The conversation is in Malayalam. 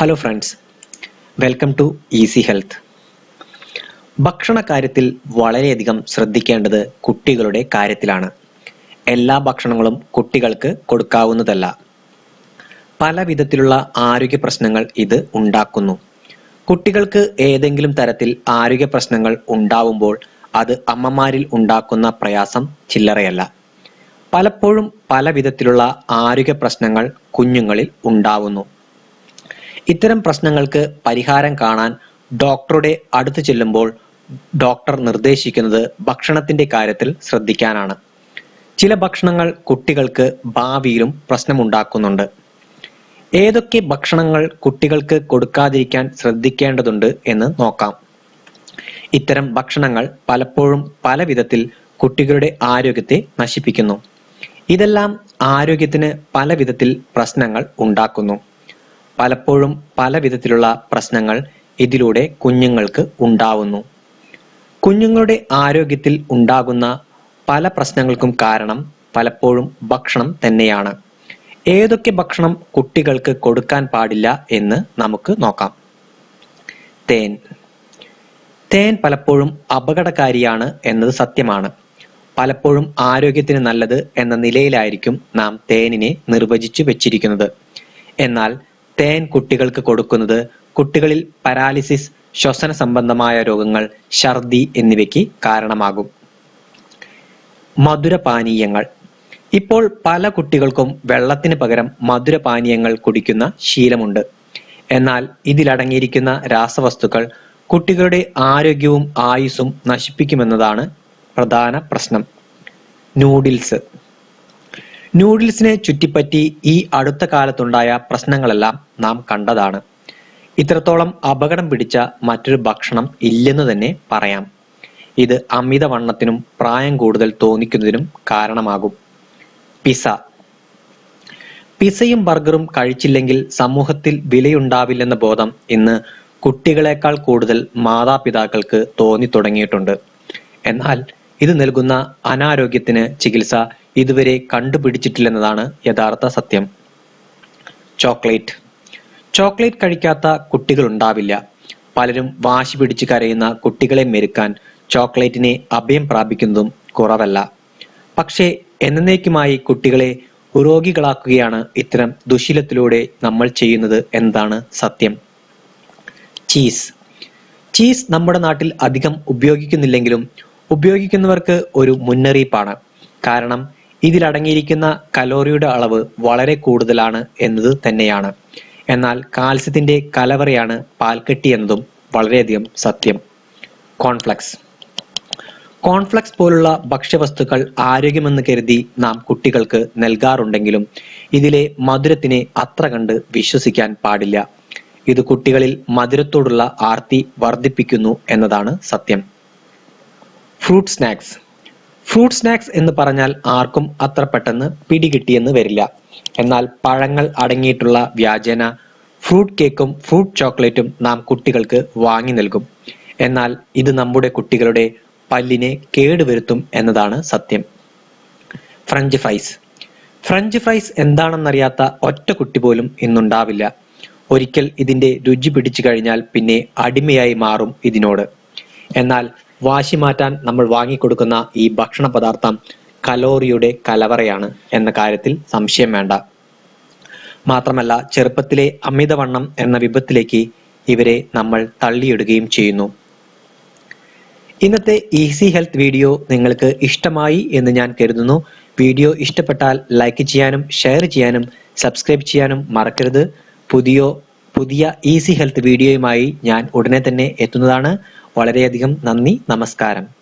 Hello friends welcome to easy health ഭക്ഷണ കാര്യത്തിൽ വളരെയധികം ശ്രദ്ധിക്കേണ്ടത് കുട്ടികളുടെ കാര്യത്തിലാണ്. എല്ലാ ഭക്ഷണങ്ങളും കുട്ടികൾക്ക് കൊടുക്കാവുന്നതല്ല. പല വിധത്തിലുള്ള ആരോഗ്യ പ്രശ്നങ്ങൾ ഇത് ഉണ്ടാക്കുന്നു. കുട്ടികൾക്ക് ഏതെങ്കിലും തരത്തിൽ ആരോഗ്യ പ്രശ്നങ്ങൾ ഉണ്ടാവുമ്പോൾ അത് അമ്മമാരിൽ ഉണ്ടാക്കുന്ന പ്രയാസം ചില്ലറയല്ല. പലപ്പോഴും പല വിധത്തിലുള്ള ആരോഗ്യ പ്രശ്നങ്ങൾ കുഞ്ഞുങ്ങളിൽ ഉണ്ടാവുന്നു. ഇത്തരം പ്രശ്നങ്ങൾക്ക് പരിഹാരം കാണാൻ ഡോക്ടറുടെ അടുത്ത് ചെല്ലുമ്പോൾ ഡോക്ടർ നിർദ്ദേശിക്കുന്നത് ഭക്ഷണത്തിന്റെ കാര്യത്തിൽ ശ്രദ്ധിക്കാനാണ്. ചില ഭക്ഷണങ്ങൾ കുട്ടികൾക്ക് ഭാവിയിലും പ്രശ്നമുണ്ടാക്കുന്നുണ്ട്. ഏതൊക്കെ ഭക്ഷണങ്ങൾ കുട്ടികൾക്ക് കൊടുക്കാതിരിക്കാൻ ശ്രദ്ധിക്കേണ്ടതുണ്ട് എന്ന് നോക്കാം. ഇത്തരം ഭക്ഷണങ്ങൾ പലപ്പോഴും പല വിധത്തിൽ കുട്ടികളുടെ ആരോഗ്യത്തെ നശിപ്പിക്കുന്നു. ഇതെല്ലാം ആരോഗ്യത്തിന് പല വിധത്തിൽ പ്രശ്നങ്ങൾ ഉണ്ടാക്കുന്നു. പലപ്പോഴും പല വിധത്തിലുള്ള പ്രശ്നങ്ങൾ ഇതിലൂടെ കുഞ്ഞുങ്ങൾക്ക് ഉണ്ടാവുന്നു. കുഞ്ഞുങ്ങളുടെ ആരോഗ്യത്തിൽ ഉണ്ടാകുന്ന പല പ്രശ്നങ്ങൾക്കും കാരണം പലപ്പോഴും ഭക്ഷണം തന്നെയാണ്. ഏതൊക്കെ ഭക്ഷണം കുട്ടികൾക്ക് കൊടുക്കാൻ പാടില്ല എന്ന് നമുക്ക് നോക്കാം. തേൻ. തേൻ പലപ്പോഴും അപകടകാരിയാണ് എന്നത് സത്യമാണ്. പലപ്പോഴും ആരോഗ്യത്തിന് നല്ലത് എന്ന നിലയിലായിരിക്കും നാം തേനിനെ നിർവചിച്ചു വെച്ചിരിക്കുന്നത്. എന്നാൽ തേൻ കുട്ടികൾക്ക് കൊടുക്കുന്നത് കുട്ടികളിൽ പരാലിസിസ് ശ്വസന സംബന്ധമായ രോഗങ്ങൾ ഛർദി എന്നിവയ്ക്ക് കാരണമാകും. മധുരപാനീയങ്ങൾ. ഇപ്പോൾ പല കുട്ടികൾക്കും വെള്ളത്തിന് പകരം മധുരപാനീയങ്ങൾ കുടിക്കുന്ന ശീലമുണ്ട്. എന്നാൽ ഇതിലടങ്ങിയിരിക്കുന്ന രാസവസ്തുക്കൾ കുട്ടികളുടെ ആരോഗ്യവും ആയുസ്സും നശിപ്പിക്കുമെന്നതാണ് പ്രധാന പ്രശ്നം. നൂഡിൽസ് നൂഡിൽസിനെ ചുറ്റിപ്പറ്റി ഈ അടുത്ത കാലത്തുണ്ടായ പ്രശ്നങ്ങളെല്ലാം നാം കണ്ടതാണ്. ഇത്രത്തോളം അപകടം പിടിച്ച മറ്റൊരു ഭക്ഷണം ഇല്ലെന്ന് തന്നെ പറയാം. ഇത് അമിതവണ്ണത്തിനും പ്രായം കൂടുതൽ തോന്നിക്കുന്നതിനും കാരണമാകും. പിസ പിസയും ബർഗറും കഴിച്ചില്ലെങ്കിൽ സമൂഹത്തിൽ വിലയുണ്ടാവില്ലെന്ന ബോധം ഇന്ന് കുട്ടികളെക്കാൾ കൂടുതൽ മാതാപിതാക്കൾക്ക് തോന്നി തുടങ്ങിയിട്ടുണ്ട്. എന്നാൽ ഇത് നൽകുന്ന അനാരോഗ്യത്തിന് ചികിത്സ ഇതുവരെ കണ്ടുപിടിച്ചിട്ടില്ലെന്നതാണ് യഥാർത്ഥ സത്യം. ചോക്ലേറ്റ്. ചോക്ലേറ്റ് കഴിക്കാത്ത കുട്ടികൾ ഉണ്ടാവില്ല. പലരും വാശി പിടിച്ച് കരയുന്ന കുട്ടികളെ മെരുക്കാൻ ചോക്ലേറ്റിനെ അഭയം പ്രാപിക്കുന്നതും കുറവല്ല. പക്ഷേ എന്നേക്കുമായി കുട്ടികളെ രോഗികളാക്കുകയാണ് ഇത്തരം ദുശീലത്തിലൂടെ നമ്മൾ ചെയ്യുന്നത് എന്താണ് സത്യം. ചീസ്. ചീസ് നമ്മുടെ നാട്ടിൽ അധികം ഉപയോഗിക്കുന്നില്ലെങ്കിലും ഉപയോഗിക്കുന്നവർക്ക് ഒരു മുന്നറിയിപ്പാണ്. കാരണം ഇതിലടങ്ങിയിരിക്കുന്ന കലോറിയുടെ അളവ് വളരെ കൂടുതലാണ് എന്നത് തന്നെയാണ്. എന്നാൽ കാൽസ്യത്തിന്റെ കലവറയാണ് പാൽക്കെട്ടി എന്നതും വളരെയധികം സത്യം. കോൺഫ്ലക്സ്. കോൺഫ്ലക്സ് പോലുള്ള ഭക്ഷ്യവസ്തുക്കൾ ആരോഗ്യമെന്ന് കരുതി നാം കുട്ടികൾക്ക് നൽകാറുണ്ടെങ്കിലും ഇതിലെ മധുരത്തിനെ അത്ര കണ്ട് വിശ്വസിക്കാൻ പാടില്ല. ഇത് കുട്ടികളിൽ മധുരത്തോടുള്ള ആർത്തി വർദ്ധിപ്പിക്കുന്നു എന്നതാണ് സത്യം. ഫ്രൂട്ട് സ്നാക്സ് ഫ്രൂട്ട് സ്നാക്സ് എന്ന് പറഞ്ഞാൽ ആർക്കും അത്ര പെട്ടെന്ന് പിടികിട്ടിയെന്ന് വരില്ല. എന്നാൽ പഴങ്ങൾ അടങ്ങിയിട്ടുള്ള വ്യാജന ഫ്രൂട്ട് കേക്കും ഫ്രൂട്ട് ചോക്ലേറ്റും നാം കുട്ടികൾക്ക് വാങ്ങി നൽകും. എന്നാൽ ഇത് നമ്മുടെ കുട്ടികളുടെ പല്ലിനെ കേടുവരുത്തും എന്നതാണ് സത്യം. ഫ്രഞ്ച് ഫ്രൈസ് ഫ്രഞ്ച് ഫ്രൈസ് എന്താണെന്നറിയാത്ത ഒറ്റ കുട്ടി പോലും ഇന്നുണ്ടാവില്ല. ഒരിക്കൽ ഇതിന്റെ രുചി പിടിച്ചു കഴിഞ്ഞാൽ പിന്നെ അടിമയായി മാറും ഇതിനോട്. എന്നാൽ വാശി മാറ്റാൻ നമ്മൾ വാങ്ങിക്കൊടുക്കുന്ന ഈ ഭക്ഷണ പദാർത്ഥം കലോറിയുടെ കലവറയാണ് എന്ന കാര്യത്തിൽ സംശയം വേണ്ട. മാത്രമല്ല ചെറുപ്പത്തിലെ അമിതവണ്ണം എന്ന വിപത്തിലേക്ക് ഇവരെ നമ്മൾ തള്ളിയിടുകയും ചെയ്യുന്നു. ഇന്നത്തെ ഈസി ഹെൽത്ത് വീഡിയോ നിങ്ങൾക്ക് ഇഷ്ടമായി എന്ന് ഞാൻ കരുതുന്നു. വീഡിയോ ഇഷ്ടപ്പെട്ടാൽ ലൈക്ക് ചെയ്യാനും ഷെയർ ചെയ്യാനും സബ്സ്ക്രൈബ് ചെയ്യാനും മറക്കരുത്. പുതിയ പുതിയ ഈസി ഹെൽത്ത് വീഡിയോയുമായി ഞാൻ ഉടനെ തന്നെ എത്തുന്നതാണ്. വളരെയധികം നന്ദി നമസ്കാരം.